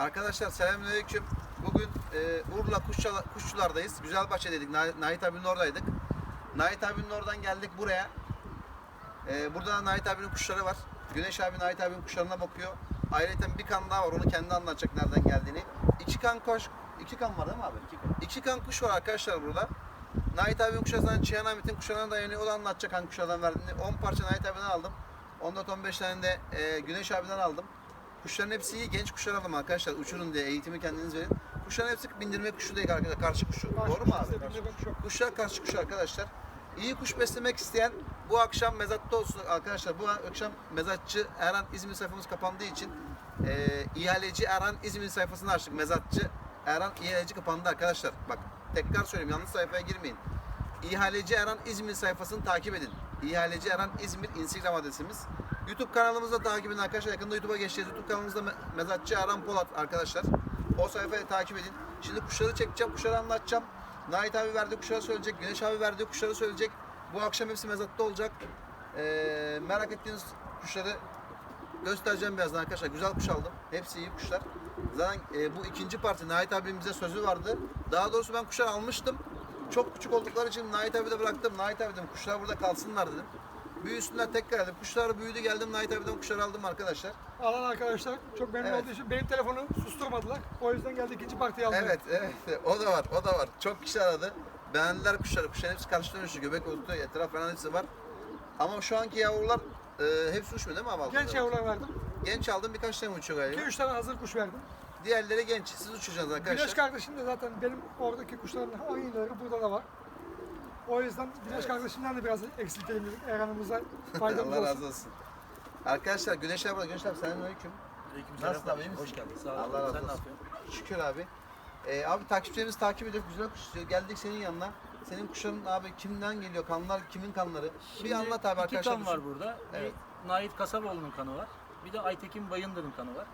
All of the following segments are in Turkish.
Arkadaşlar selamünaleyküm. Bugün e, Urla Kuşçular, Kuşçular'dayız. Güzelbahçe'deydik. Na- Nait abinin oradaydık. Nait abinin oradan geldik buraya. E, burada da Nait abinin kuşları var. Güneş abi Nait abinin kuşlarına bakıyor. Ayrıca bir kan daha var. Onu kendi anlatacak nereden geldiğini. İki kan koş, iki kan var değil mi abi? İki kan. İki kan kuş var arkadaşlar burada. Nait abinin kuşlarından Çiğhan Ahmet'in kuşlarına dayanıyor. O da anlatacak hangi kuşlardan verdiğini. 10 parça Nait abiden aldım. 14-15 tane de e, Güneş abiden aldım. Kuşların hepsi iyi. Genç kuşlar aldım arkadaşlar. Uçurun diye eğitimi kendiniz verin. Kuşların hepsi bindirme kuşu değil arkadaşlar. Karşı kuşu. Doğru mu abi? Kuşlar karşı kuşu arkadaşlar. İyi kuş beslemek isteyen bu akşam mezatta olsun arkadaşlar. Bu akşam mezatçı Erhan İzmir sayfamız kapandığı için e, ihaleci Erhan İzmir sayfasını açtık. Mezatçı Erhan ihaleci kapandı arkadaşlar. Bak tekrar söyleyeyim yanlış sayfaya girmeyin. İhaleci Erhan İzmir sayfasını takip edin. İhaleci Erhan İzmir Instagram adresimiz. YouTube kanalımızda takip edin arkadaşlar. Yakında YouTube'a geçeceğiz. YouTube kanalımızda me- Mezatçı Erhan Polat arkadaşlar. O sayfayı takip edin. Şimdi kuşları çekeceğim, kuşları anlatacağım. Nait abi verdiği kuşları söyleyecek, Güneş abi verdiği kuşları söyleyecek. Bu akşam hepsi mezatta olacak. Ee, merak ettiğiniz kuşları göstereceğim birazdan arkadaşlar. Güzel kuş aldım. Hepsi iyi kuşlar. Zaten e, bu ikinci parti Nait abinin sözü vardı. Daha doğrusu ben kuşlar almıştım. Çok küçük oldukları için Nait abi de bıraktım. Nait abi dedim kuşlar burada kalsınlar dedim. Büyüsünler tekrar dedim. Kuşlar büyüdü geldim Nait abiden kuşlar aldım arkadaşlar. Alan arkadaşlar çok memnun Evet. olduğu için benim telefonu susturmadılar. O yüzden geldi ikinci partiyi aldı. Evet, evet. O da var, o da var. Çok kişi aradı. Beğendiler kuşları. Kuşların hepsi karşı dönüşü. Göbek otu, etraf falan hepsi var. Ama şu anki yavrular e, hepsi uçmuyor değil mi abi? Genç yavrular verdim. Genç aldım birkaç tane uçuyor galiba. 2-3 tane hazır kuş verdim. Diğerleri genç. Siz uçacaksınız arkadaşlar. Güneş kardeşim de zaten benim oradaki kuşların aynıları burada da var. O yüzden Güneş kardeşimden de biraz eksiltelim dedik. Erhan'ımıza faydamız Allah olsun. razı olsun. Arkadaşlar Güneş abi, Güneş abi selamünaleyküm. Aleykümselam Nasılsın abi? Hoş geldin. Sağ ol. Allah razı Sen ne olsun. yapıyorsun? Şükür abi. Ee, abi takipçilerimiz takip ediyor. Güzel kuş istiyor. Geldik senin yanına. Senin kuşların abi kimden geliyor? Kanlar kimin kanları? bir Şimdi anlat abi iki arkadaşlar. kan var burada. Evet. Bir Nait Kasaboğlu'nun kanı var. Bir de Aytekin Bayındır'ın kanı var.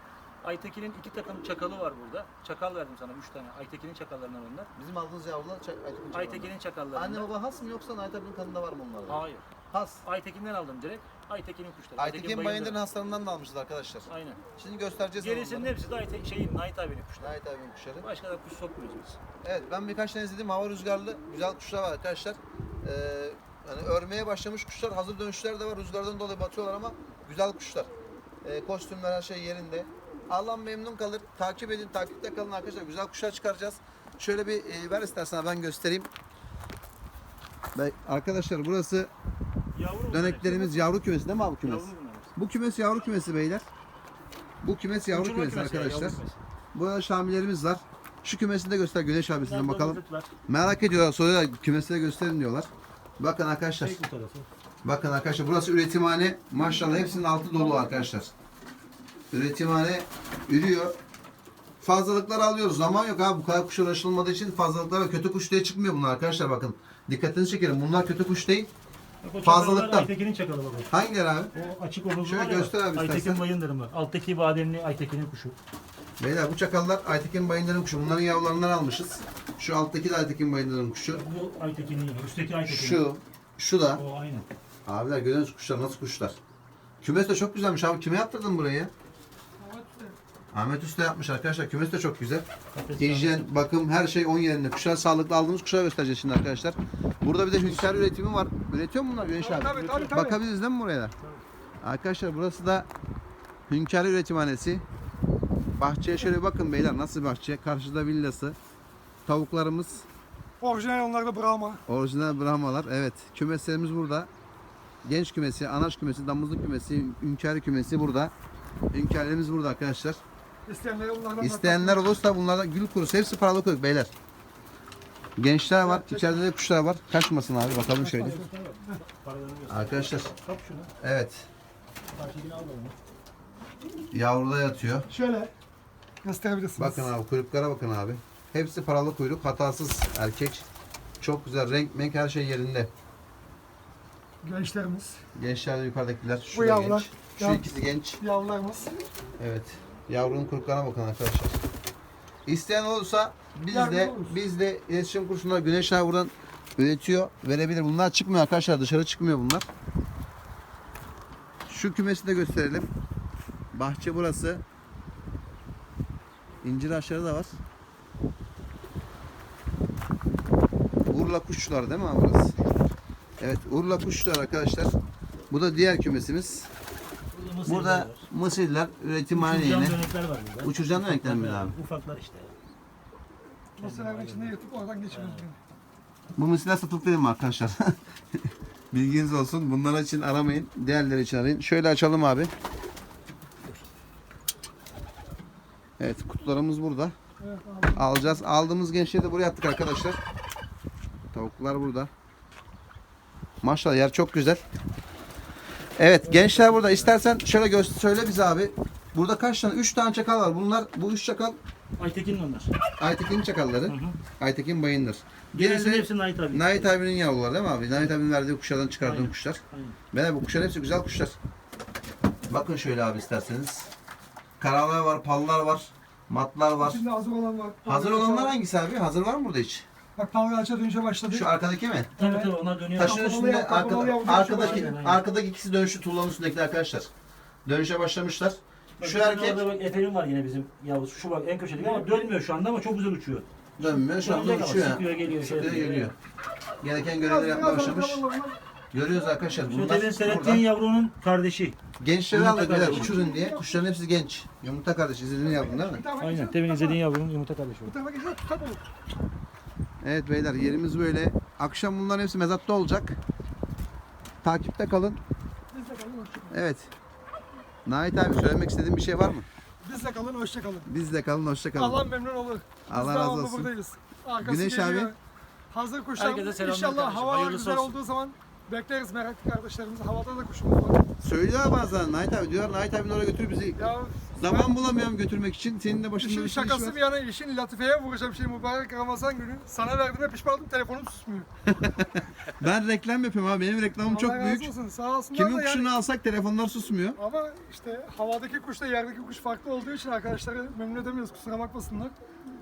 Aytekin'in iki takım çakalı var burada. Çakal verdim sana üç tane. Aytekin'in çakallarından onlar. Bizim aldığımız yavrular Çay- Aytekin Çakal'dan. Aytekin'in çakallarından. Anne baba has mı yoksa Nait abinin kanında var mı onlarda? Hayır. Has. Aytekin'den aldım direkt. Aytekin'in kuşları. Aytekin Bayındır'ın haslarından da almışız arkadaşlar. Aynen. Şimdi göstereceğiz Gerisinin onları. hepsi de Ayte şeyin Nait abinin kuşları. Nait abinin kuşları. Başka da kuş sokmuyoruz biz. Evet ben birkaç tane izledim. Hava rüzgarlı güzel kuşlar var arkadaşlar. Ee, hani örmeye başlamış kuşlar. Hazır dönüşler de var. Rüzgardan dolayı batıyorlar ama güzel kuşlar. Ee, kostümler her şey yerinde. Allah memnun kalır. Takip edin. Takipte kalın arkadaşlar. Güzel kuşlar çıkaracağız. Şöyle bir e, ver istersen ben göstereyim. Ve arkadaşlar burası Yavru döneklerimiz yavru kümesi değil mi abi kümes? Bunlar. Bu kümes yavru kümesi beyler. Bu kümes yavru Uçurma kümesi ya, arkadaşlar. kümesi. Burada şamilerimiz var. Şu kümesini de göster Güneş Biraz bakalım. var. Merak ediyorlar soruyorlar kümesi de gösterin diyorlar. Bakın arkadaşlar. Tarafı. Bakın arkadaşlar burası üretimhane. Maşallah hepsinin altı dolu arkadaşlar. Üretimhane ürüyor. Fazlalıklar alıyoruz. Zaman yok abi. Bu kadar kuş uğraşılmadığı için fazlalıklar ve kötü kuş diye çıkmıyor bunlar arkadaşlar bakın. Dikkatinizi çekelim. Bunlar kötü kuş değil. Bak o Fazlalıktan. Aytekin'in çakalı bak o. Hangileri abi? O açık omuzlu Şöyle var ya, göster abi Aytekin istersen. Bayındır'ın mı? Alttaki badenli Aytekin'in kuşu. Beyler bu çakallar Aytekin Bayındır'ın kuşu. Bunların yavrularından almışız. Şu alttaki de Aytekin Bayındır'ın kuşu. Bu Aytekin'in yine. Üstteki Aytekin'in. Şu. Şu da. O aynı. Abiler görüyor musunuz kuşlar nasıl kuşlar? Kümes de çok güzelmiş abi. Kime yaptırdın burayı? Ahmet Usta yapmış arkadaşlar. Kümes de çok güzel. Hijyen, bakım her şey on yerinde. Kuşlar sağlıklı aldığımız kuşlar göstereceğiz şimdi arkadaşlar. Burada bir de hünkâr üretimi var. Üretiyor mu bunlar Güneş abi? Tabii tabii tabii. Bakabiliriz değil mi buraya da? Arkadaşlar burası da Hünkâr Üretimhanesi. Bahçeye şöyle bakın beyler nasıl bahçe. Karşıda villası. Tavuklarımız Orijinal onlar da Brahma. Orijinal Brahmalar. Evet. Kümeslerimiz burada. Genç kümesi, anaç kümesi, damızlık kümesi, hünkâr kümesi burada. Hünkârlarımız burada arkadaşlar. İsteyenlere onlardan İsteyenler olursa bunlardan gül kurusu hepsi paralı kuyruk beyler. Gençler var, içeride de kuşlar var. Kaçmasın abi bakalım şöyle. Arkadaşlar Kap şunu. evet Aytekin'i al da yavruda yatıyor. Şöyle gösterebilirsiniz. Bakın abi kuyruklara bakın abi. Hepsi paralı kuyruk, hatasız erkek. Çok güzel renk, renk her şey yerinde. Gençlerimiz, Gençler de yukarıdakiler. Şu Bu da yavrular, genç. Şu yav- ikisi genç. yavrularımız. Evet. Yavrunun kuruklarına bakın arkadaşlar. İsteyen olursa biz Yardımcı de oluruz. biz de iletişim kursunda Güneş abi buradan üretiyor, verebilir. Bunlar çıkmıyor arkadaşlar. Dışarı çıkmıyor bunlar. Şu kümesi de gösterelim. Bahçe burası. İncir ağaçları da var. Urla kuşçular değil mi burası? Evet Urla kuşçular arkadaşlar. Bu da diğer kümesimiz. Burada mısırlar üretimhane yine. dönekler var burada. Uçuracağım dönekler mi abi? Ufaklar işte. Masaların içinde yatıp oradan geçiriyoruz. beni. Bu mısırlar satılık değil mi arkadaşlar? Bilginiz olsun. Bunlar için aramayın. Diğerleri için arayın. Şöyle açalım abi. Evet kutularımız burada. Evet abi. Alacağız. Aldığımız gençleri de buraya attık arkadaşlar. Tavuklar burada. Maşallah yer çok güzel. Evet gençler burada. İstersen şöyle göster söyle bize abi. Burada kaç tane? 3 tane çakal var. Bunlar bu 3 çakal Aytekin'in onlar. Aytekin çakalları. Hı hı. Aytekin bayındır. Gerisi hepsi Nait abi. Nait abinin yavruları değil mi abi? Nait abinin verdiği kuşlardan çıkardığım Aynen. kuşlar. Aynen. Ben bu kuşlar hepsi güzel kuşlar. Bakın şöyle abi isterseniz. Karalar var, pallar var, matlar var. İçinde hazır olan var. Hazır olanlar hangisi abi? Hazır var mı burada hiç? Bak Pavlaç'a dönüşe başladı. Şu arkadaki mi? Tabii tabii onlar dönüyor. Taşın Kapalı üstünde yap, kapalı arkada, arkadaki aynen. arkadaki ikisi dönüşü tuğlanın üstündekiler arkadaşlar. Dönüşe başlamışlar. Bak, Şu bizim erkek Orada bak Efelin var yine bizim yavrusu. Şu bak en köşedeki ama dönmüyor şu anda ama çok güzel uçuyor. dönmüyor. Şu anda Dönecek ama uçuyor. sıkıyor geliyor. şey Sıkıyor yapıyor. geliyor. Gereken görevleri yapmaya başlamış. Görüyoruz arkadaşlar. Şu Bunlar demin seyrettiğin burada. yavrunun kardeşi. Gençleri Yumurta aldık beyler kardeşi. uçurun diye. Kuşların hepsi genç. Yumurta kardeş izlediğini yaptın değil mi? Aynen. Demin izlediğin yavrunun yumurta kardeşi Bu tarafa geçelim, tutak olur. Evet beyler yerimiz böyle. Akşam bunların hepsi mezatta olacak. Takipte kalın. Bizle kalın, hoşça kalın. Evet. Nait abi söylemek istediğin bir şey var mı? Bizle kalın, hoşça kalın. Bizle kalın, hoşça kalın. Allah memnun olur. Biz Allah razı devamlı olsun. buradayız. Arkası Güneş geliyor. abi. Hazır kuşlar. Herkese selamlar İnşallah kardeşim, hayırlısı güzel olsun. olduğu zaman bekleriz meraklı kardeşlerimizi. Havada da kuşumuz var. Söylüyor bazen Nait abi diyor Nait abinin oraya götür bizi. Ya Zaman bulamıyorum götürmek için. Senin de başında işin bir sürü iş şakası var. bir yana işin latifeye vuracağım şey mübarek Ramazan günü. Sana verdiğime pişman oldum telefonum susmuyor. Ben reklam yapıyorum abi. Benim reklamım Allah çok razı büyük. olsun. Sağ olsunlar Kimin da yani. kuşunu alsak telefonlar susmuyor. Ama işte havadaki kuşla yerdeki kuş farklı olduğu için arkadaşları memnun edemiyoruz kusura bakmasınlar.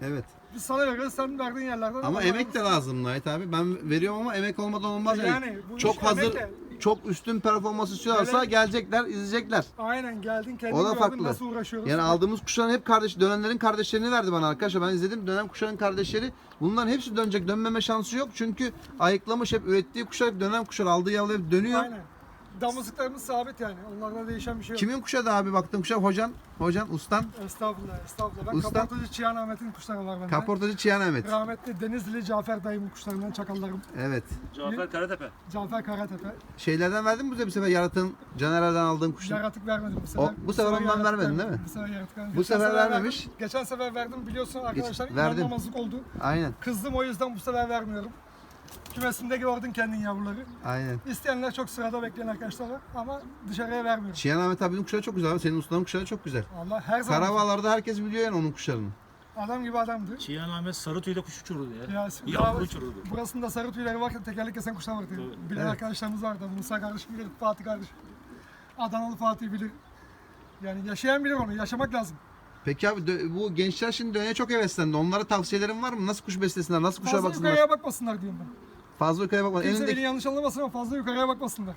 Evet. Biz sana veriyoruz sen verdiğin yerlerden. Ama emek de lazım Nait abi. Ben veriyorum ama emek olmadan olmaz. Yani, Yani bu çok hazır, emekle. Çok üstün performans istiyorlarsa Öyle- gelecekler, izleyecekler. Aynen geldin kendin O da gördün farklı. nasıl uğraşıyoruz. Yani aldığımız kuşların hep kardeş, dönenlerin kardeşlerini verdi bana arkadaşlar. Ben izledim dönen kuşların kardeşleri. Bunların hepsi dönecek. Dönmeme şansı yok. Çünkü ayıklamış hep ürettiği kuşlar hep dönen kuşlar. Aldığı yavru hep dönüyor. Aynen. Damızlıklarımız sabit yani. Onlarda değişen bir şey yok. Kimin kuşa da abi baktığım kuşa hocan, hocan, ustan, Estağfurullah, estağfurullah. Ben Usta- kaportacı Çiğan Ahmet'in kuşları var bende. kaportacı Çiyan Ahmet. Rahmetli Denizli Cafer dayımın kuşlarından çakallarım. Evet. Cafer Karatepe. Cafer Karatepe. Şeylerden verdin mi bize bir sefer yaratığın Caner'den aldığın kuşlar? Yaratık vermedim bu sefer. O- bu sefer ondan yaratık vermedin vermedim. değil mi? Bu sefer yaratık vermedim. Bu Geçen sefer verdim. vermemiş. Geçen sefer verdim biliyorsun arkadaşlar. verdim. oldu. Aynen. Kızdım o yüzden bu sefer vermiyorum. Kümesinde gördün kendin yavruları. Aynen. İsteyenler çok sırada bekleyen arkadaşlar var ama dışarıya vermiyorum. Çiyan Ahmet abinin kuşları çok güzel abi. Senin ustanın kuşları çok güzel. Allah her zaman Karavalarda herkes biliyor yani onun kuşlarını. adam gibi adamdı. Çiğan Ahmet sarı tüyde kuş uçurdu ya. Ya, Yavru uçurdu. Burasında sarı tüyleri varken tekerlek kesen kuşlar vardı. Bilen Evet. arkadaşlarımız vardı. Musa kardeşim bilir, Fatih kardeşim bilir. Adanalı Fatih bilir. Yani yaşayan bilir onu, yaşamak lazım. Peki abi bu gençler şimdi döneye çok heveslendi. Onlara tavsiyelerin var mı? Nasıl kuş beslesinler? Nasıl kuşa Fazla baksınlar? yukarıya bakmasınlar diyorum ben. Fazla yukarıya bakma. Kimse Elindeki... beni yanlış anlamasın ama fazla yukarıya bakmasınlar.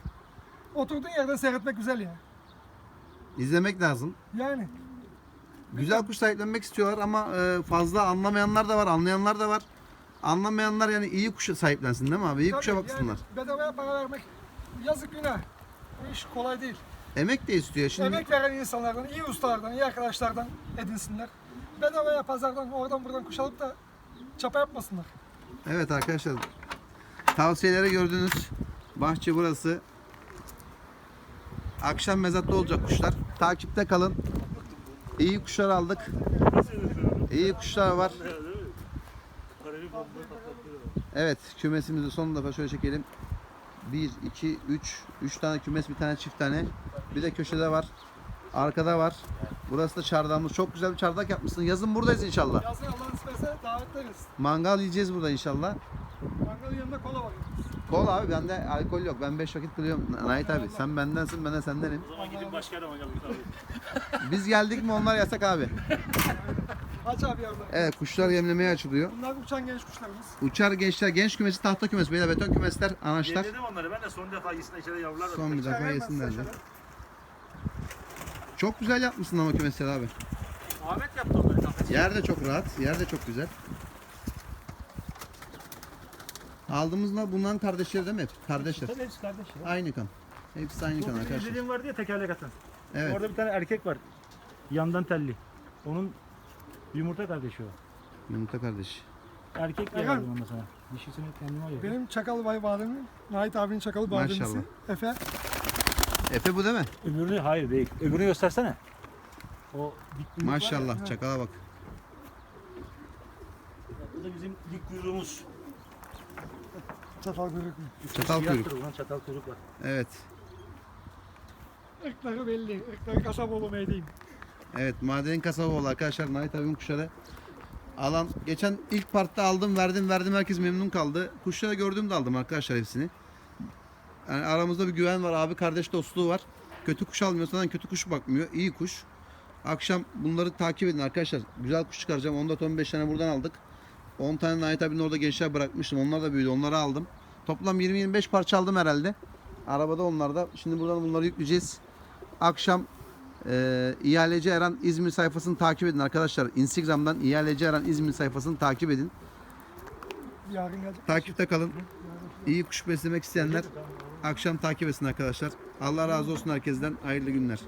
Oturduğun yerden seyretmek güzel ya. izlemek lazım. Yani Güzel kuş sahiplenmek istiyorlar ama e, fazla anlamayanlar da var, anlayanlar da var. Anlamayanlar yani iyi kuşa sahiplensin değil mi abi? İyi kuşa tabii baksınlar. Yani bedavaya para vermek yazık günah. Bu iş kolay değil. Emek de istiyor. Şimdi Emek veren insanlardan, iyi ustalardan, iyi arkadaşlardan edinsinler. Bedavaya pazardan oradan buradan kuş alıp da çapa yapmasınlar. Evet arkadaşlar. Tavsiyeleri gördünüz. Bahçe burası. Akşam mezatta olacak kuşlar. Takipte kalın. İyi kuşlar aldık. İyi kuşlar var. Evet kümesimizi son defa şöyle çekelim. 1, 2, 3. 3 tane kümes bir tane çift tane. Bir de köşede var. Arkada var. Burası da çardağımız. Çok güzel bir çardak yapmışsın. Yazın buradayız inşallah. Yazın Allah'ın isterse davetleriz. Mangal yiyeceğiz burada inşallah. Yanında kola var. Kol abi bende alkol yok. Ben 5 vakit kılıyorum. Nait abi sen bendensin ben de sendenim. O zaman gidin başka yere bakalım. Biz geldik mi onlar yasak abi. Aç abi yavruları. Evet kuşlar yemlemeye açılıyor. Bunlar uçan genç kuşlarımız. Uçar gençler genç kümesi tahta kümesi beyler beton kümesler anaçlar. Yedirdim onları. Ben de son defa yesin içeri yavrular. Son bir Vermez yesinler. saçları. Çok güzel yapmışsın ama kümesleri abi. Ahmet yaptı onları kafesi. Yer de çok rahat. Yer de çok güzel. Aldığımızda bunların kardeşleri değil mi hep? Kardeşler. Tabii hepsi kardeş ya. Aynı kan. Hepsi aynı kan Bu arkadaşlar. izlediğim vardı ya tekerlek atan. Evet. Orada bir tane erkek var. Yandan telli. Onun yumurta kardeşi o. Yumurta kardeş. Erkek Erkan. yardım onda sana. Dişisini kendime ayırdım. Benim çakal bay bademi, Nait abinin çakalı bademisi. Maşallah. Efe. Efe bu değil mi? Öbürünü hayır değil. Öbürünü göstersene. O dik kuyruk var ya. Maşallah. Çakala bak. Bu da bizim dik kuyruğumuz. Çatal kuyruk. Çatal Siyahtır kuyruk. Ulan çatal kuyruk var. Evet. Irkları belli. Irkları Kasaboğlu meydeyim. Evet madenin kasabı oldu arkadaşlar. Nait abinin kuşları. Alan geçen ilk partta aldım verdim verdim herkes memnun kaldı. Kuşları gördüğümde aldım arkadaşlar hepsini. Yani aramızda bir güven var abi kardeş dostluğu var. Kötü kuş almıyorsan kötü kuş bakmıyor. İyi kuş. Akşam bunları takip edin arkadaşlar. Güzel kuş çıkaracağım. 14-15 tane buradan aldık. 10 tane Nait abinin orada gençler bırakmıştım. Onlar da büyüdü. Onları aldım. Toplam 20-25 parça aldım herhalde. Arabada onlar da. Şimdi buradan bunları yükleyeceğiz. Akşam ee, İhaleci Eren İzmir sayfasını takip edin arkadaşlar. Instagram'dan İhaleci Eren İzmir sayfasını takip edin. Yarın gelecek. Takipte kalın. İyi kuş beslemek isteyenler akşam takip etsin arkadaşlar. Allah razı olsun herkesten. Hayırlı günler.